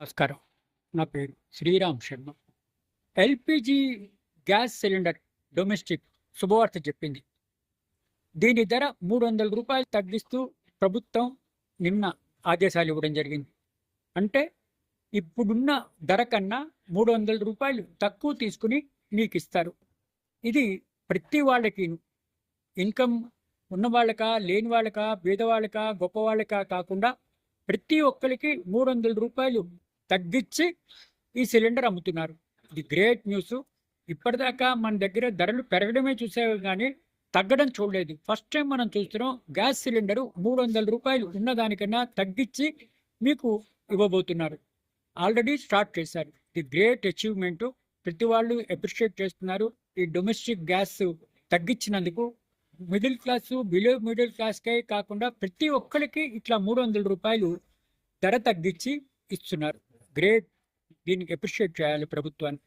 నమస్కారం. నా పేరు Sriram Sharma. LPG gas cylinder domestic శుభవార్త చెప్పింది. దీని ధర మూడు వందల రూపాయలు తగ్గిస్తూ ప్రభుత్వం నిన్న ఆదేశాలు ఇవ్వడం జరిగింది. అంటే ఇప్పుడున్న ధర కన్నా మూడు వందల రూపాయలు తక్కువ తీసుకుని మీకు ఇస్తారు. ఇది ప్రతి వాళ్ళకి ఇన్కమ్ ఉన్న వాళ్ళకా లేని వాళ్ళకా పేదవాళ్ళకా గొప్ప వాళ్ళకా కాకుండా ప్రతి ఒక్కరికి మూడు వందల రూపాయలు తగ్గించి ఈ సిలిండర్ అమ్ముతున్నారు. ఇది గ్రేట్ న్యూస్. ఇప్పటిదాకా మన దగ్గర ధరలు పెరగడమే చూసేవి కానీ తగ్గడం చూడలేదు. ఫస్ట్ టైం మనం చూస్తున్నాం గ్యాస్ సిలిండరు మూడు వందల రూపాయలు ఉన్నదానికన్నా తగ్గించి మీకు ఇవ్వబోతున్నారు. ఆల్రెడీ స్టార్ట్ చేశారు. ఇది గ్రేట్ అచీవ్మెంట్. ప్రతి వాళ్ళు అప్రిషియేట్ చేస్తున్నారు. ఈ డొమెస్టిక్ గ్యాస్ తగ్గించినందుకు మిడిల్ క్లాసు బిలో మిడిల్ క్లాస్కే కాకుండా ప్రతి ఒక్కరికి ఇట్లా మూడు వందల రూపాయలు ధర తగ్గించి ఇస్తున్నారు. గ్రేట్. దీనికి అప్రిషియేట్ చేయాలి ప్రభుత్వాన్ని.